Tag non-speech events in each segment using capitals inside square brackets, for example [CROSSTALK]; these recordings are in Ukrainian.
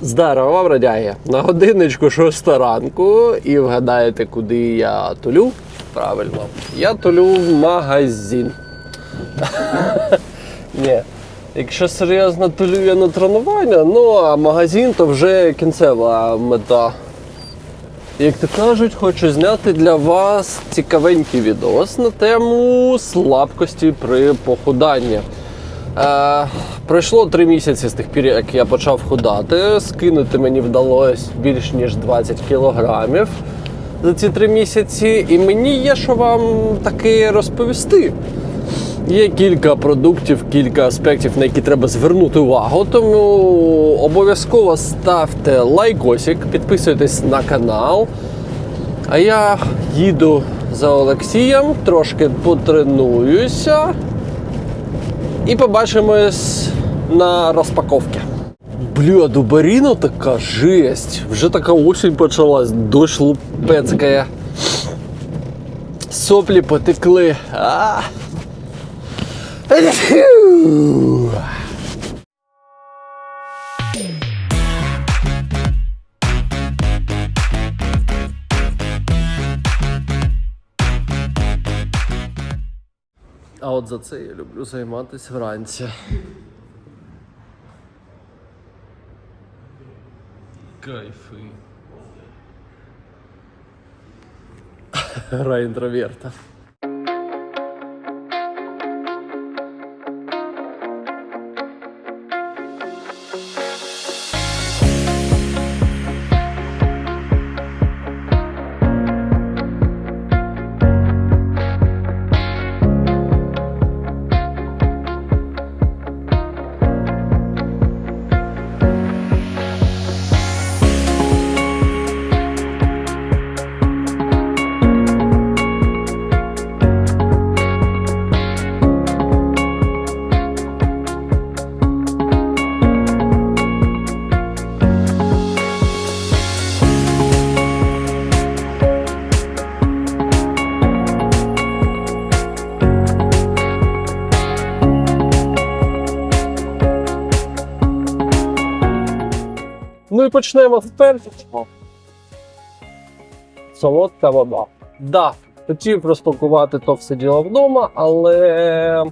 Здорово, бродяги! На годинничку 6 ранку і вгадаєте, куди я тулю? Правильно, я тулю в магазин. [LAUGHS] Ні. Якщо серйозно тулю я на тренування, ну а магазин то вже кінцева мета. Як то кажуть, хочу зняти для вас цікавенький відос на тему слабкості при похуданні. Е, пройшло три місяці з тих пір, як я почав худати. Скинути мені вдалося більш ніж 20 кілограмів за ці три місяці, і мені є що вам таки розповісти. Є кілька продуктів, кілька аспектів, на які треба звернути увагу. Тому обов'язково ставте лайкосик, підписуйтесь на канал. А я їду за Олексієм, трошки потренуюся. І побачимось на розпаковці. Бля, дубаріна така жесть. Вже така осінь почалась, дощ лупецькає. Соплі потекли. А. А от за це я люблю займатися вранці. Кайфи. Гра інтроверта. Ну і почнемо з першого. Солодка вода. Да, хотів розпакувати то все діло вдома, але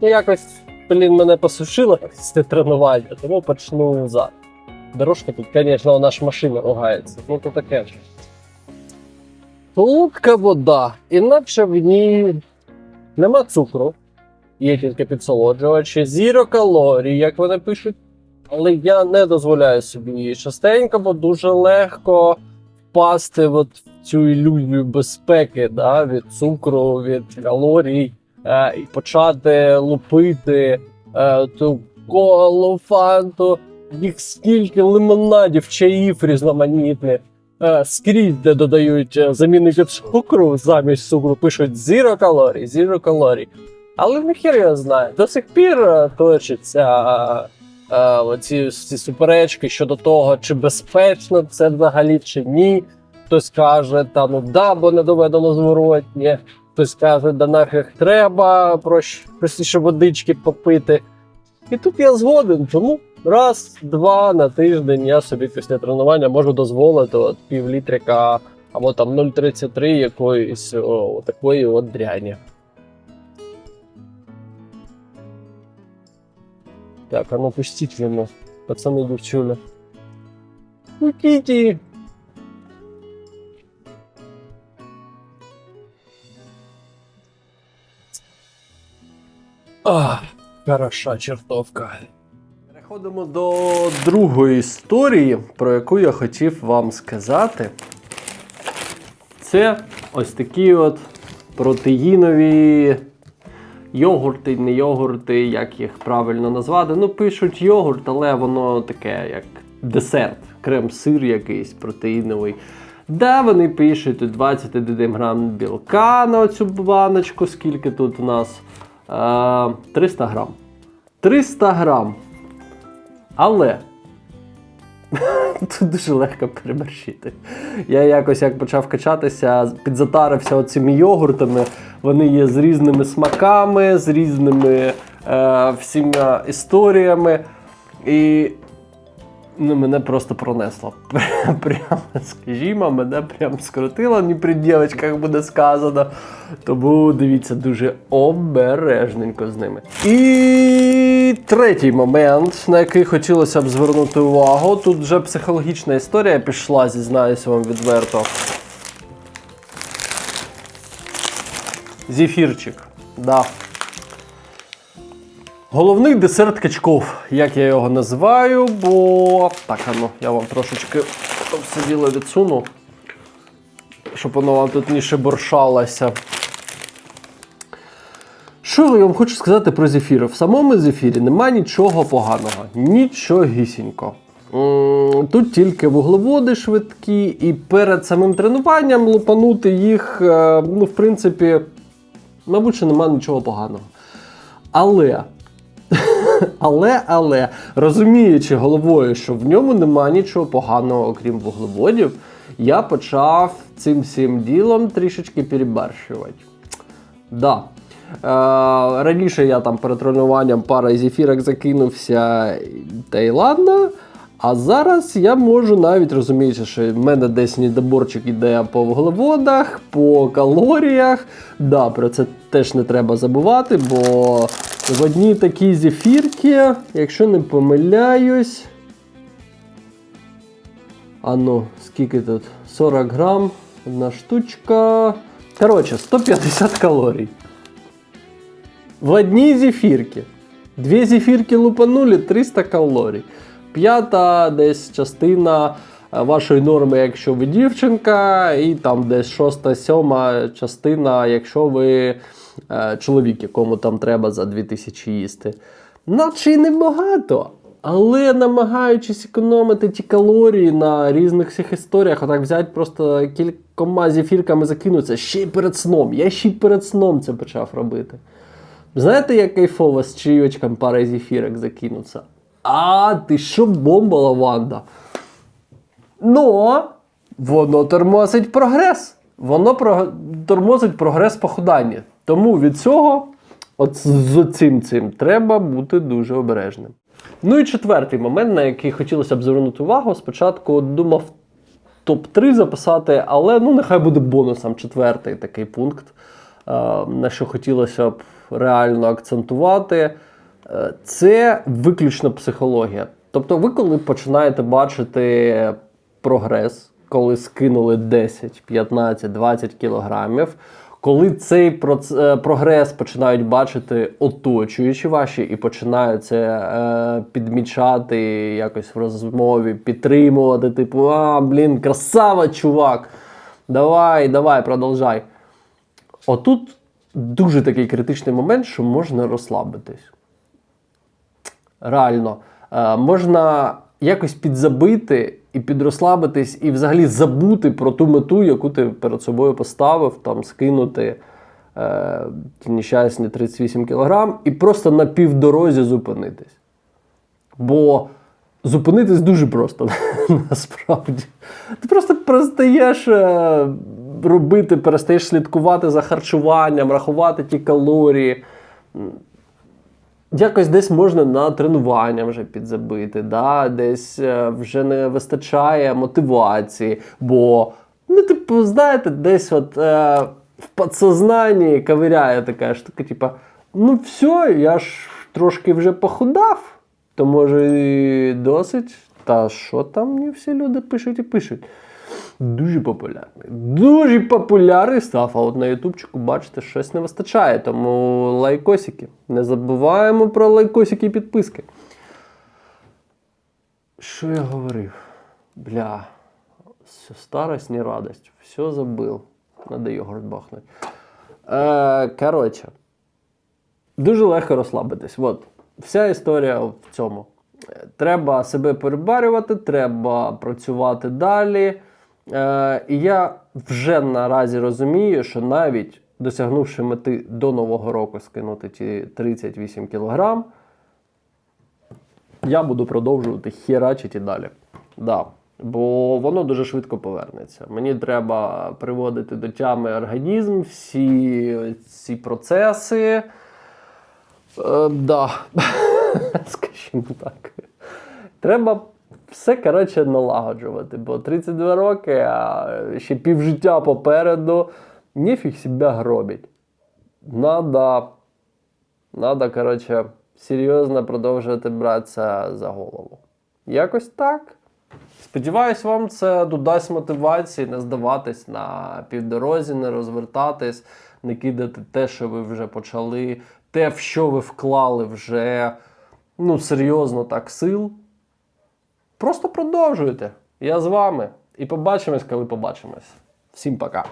ну, якось, блін, мене посушило після тренування, тому почну зараз. Дорожка тут, звісно, ж машина ругається. Ну то таке ж. Солодка вода, інакше в ній нема цукру, є тільки підсолоджувачі, зіро калорій, як вони пишуть. Але я не дозволяю собі її частенько, бо дуже легко впасти в цю ілюзію безпеки да, від цукру, від калорій, е, і почати лупити е, ту колу, фанту, їх скільки лимонадів, чаїв різноманітних. Е, скрізь, де додають е, замінники цукру замість цукру, пишуть зіро калорій, зіро калорій. Але нехер я знаю. До сих пір е, точиться оці ці суперечки щодо того, чи безпечно це взагалі чи ні. Хтось каже, та ну да, бо не доведено зворотнє. Хтось каже, да нафіг треба простіше водички попити. І тут я згоден, тому раз, два на тиждень я собі після тренування можу дозволити от пів літрика або там 0,33 якоїсь о, такої от дряні. Так, а ну пустіть йому, пацани дівчуля. Пустіть її. Ах, хороша чертовка. Переходимо до другої історії, про яку я хотів вам сказати. Це ось такі от протеїнові йогурти, не йогурти, як їх правильно назвати. Ну, пишуть йогурт, але воно таке, як десерт, крем-сир якийсь протеїновий. Да, вони пишуть тут 21 грам білка на цю баночку, скільки тут у нас? Е, 300 грам. 300 грам. Але [LAUGHS] тут дуже легко переборщити. Я якось як почав качатися, підзатарився оцими йогуртами. Вони є з різними смаками, з різними е, всіма історіями. І Ну, мене просто пронесло. [LAUGHS] Прямо, скажімо, мене прям скрутило, не при дівчатках буде сказано. Тому дивіться дуже обережненько з ними. І третій момент, на який хотілося б звернути увагу. Тут вже психологічна історія пішла, зізнаюся вам відверто. Зефірчик. Да. Головний десерт качков, як я його називаю, бо. Так, ну, я вам трошечки все діло відсуну, щоб воно вам тут не шебуршалося. Що я вам хочу сказати про зефір? В самому зефірі немає нічого поганого, нічогісінько. Тут тільки вуглеводи швидкі, і перед самим тренуванням лупанути їх, е, ну, в принципі, мабуть, що немає нічого поганого. Але але, але, розуміючи головою, що в ньому нема нічого поганого, окрім вуглеводів, я почав цим всім ділом трішечки перебарщувати. Да. Е, раніше я там перед тренуванням пара зефірок закинувся, та й ладно. А зараз я можу навіть розуміючи, що в мене десь недоборчик іде по вуглеводах, по калоріях. Да, про це теж не треба забувати, бо в одній такій зефірки, якщо не помиляюсь. А ну, скільки тут? 40 грам, одна штучка. Коротше, 150 калорій. В одній зефірці. Дві зефірки лупанули 300 калорій. П'ята десь частина е, вашої норми, якщо ви дівчинка, і там десь шоста, сьома частина, якщо ви чоловік, якому там треба за 2000 їсти. Наче й небагато. Але намагаючись економити ті калорії на різних всіх історіях, отак взяти просто кількома зефірками закинутися ще й перед сном. Я ще й перед сном це почав робити. Знаєте, як кайфово з чайочком пара зефірок закинуться? А, ти що бомба лаванда? Ну, воно тормозить прогрес. Воно тормозить прогрес похудання. Тому від цього, от з цим цим, треба бути дуже обережним. Ну і четвертий момент, на який хотілося б звернути увагу. Спочатку думав топ-3 записати, але ну нехай буде бонусом четвертий такий пункт, е, на що хотілося б реально акцентувати. Е, Це виключно психологія. Тобто, ви, коли починаєте бачити прогрес, коли скинули 10, 15, 20 кілограмів, коли цей е, прогрес починають бачити оточуючі ваші і починають це е, підмічати якось в розмові, підтримувати, типу, а, блін, красава, чувак! Давай, давай, продовжай. Отут дуже такий критичний момент, що можна розслабитись. Реально, е, можна якось підзабити і підрозслабитись, і взагалі забути про ту мету, яку ти перед собою поставив, там скинути е, ті нещасні 38 кг, і просто на півдорозі зупинитись. Бо зупинитись дуже просто [LAUGHS] насправді. Ти просто перестаєш е, робити, перестаєш слідкувати за харчуванням, рахувати ті калорії. Якось десь можна на тренування вже підзабити, да? десь е, вже не вистачає мотивації. Бо, ну, типу, знаєте, десь от е, в підсознанні ковиряє така штука, типа, ну все, я ж трошки вже похудав, то може і досить. Та що там мені всі люди пишуть і пишуть. Дуже популярний. Дуже популярний став. А от на Ютубчику, бачите, щось не вистачає. Тому лайкосики. Не забуваємо про лайкосики і підписки. Що я говорив? Бля, все, старость, не радость. Все забыл. Надо йогурт бахнуть. Е, коротше, дуже легко розслабитись. От. Вся історія в цьому. Е, Треба себе перебарювати, треба працювати далі. Е, і я вже наразі розумію, що навіть досягнувши мети до Нового року скинути ті 38 кілограм, я буду продовжувати херачити далі. Да. Бо воно дуже швидко повернеться. Мені треба приводити до тями організм, всі ці процеси. Е, да. [LAUGHS] Скажімо так. Треба все коротше налагоджувати, бо 32 роки, а ще півжиття попереду, ніфіг себе гробить. Надо, надо, коротше, серйозно продовжувати братися за голову. Якось так. Сподіваюсь, вам це додасть мотивації не здаватись на півдорозі, не розвертатись, не кидати те, що ви вже почали, те, в що ви вклали вже ну, серйозно так сил. Просто продовжуйте. Я з вами. І побачимось, коли побачимось. Всім пока.